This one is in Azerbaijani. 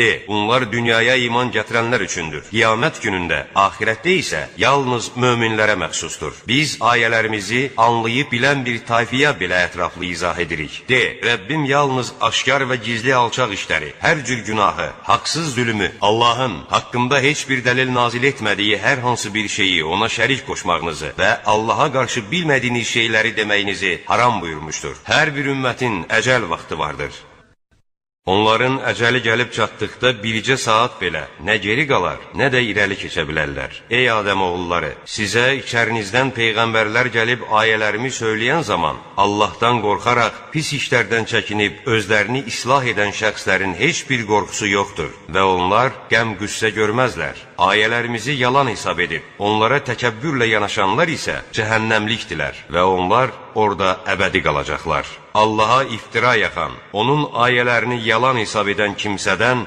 De, bunlar dünyaya iman gətirənlər üçündür. Qiyamət günündə, axirətdə isə yalnız möminlərə məxsusdur. Biz ayələrimizi anlayıb bilən bir tayfiyə belə ətraflı izah edirik. De, Rəbbim yalnız aşkar və gizli alçaq işləri, hər cür günahı, haqsız zülmü, Allahın haqqında heç bir dəlil nazil etmədiyi hər hansı bir şeyi ona şərik qoşmağınızı və Allaha qarşı bilmədiyiniz şeyləri deməyinizi haram buyurmuşdur. Hər bir ümmətin əcəl vaxtı vardır. Onların əcəli gəlib çatdıqda bircə saat belə nə geri qalar, nə də irəli keçə bilərlər. Ey Adəm oğulları, sizə içərinizdən peyğəmbərlər gəlib ayələrimi söyləyən zaman Allahdan qorxaraq pis işlərdən çəkinib özlərini islah edən şəxslərin heç bir qorxusu yoxdur və onlar qəm-qüssə görməzlər. Ayələrimizi yalan hesab edib onlara təkəbbürlə yanaşanlar isə cəhənnəmlikdilər və onlar orada əbədi qalacaqlar. Allaha iftira yaxan, onun ayələrini yalan hesab edən kimsədən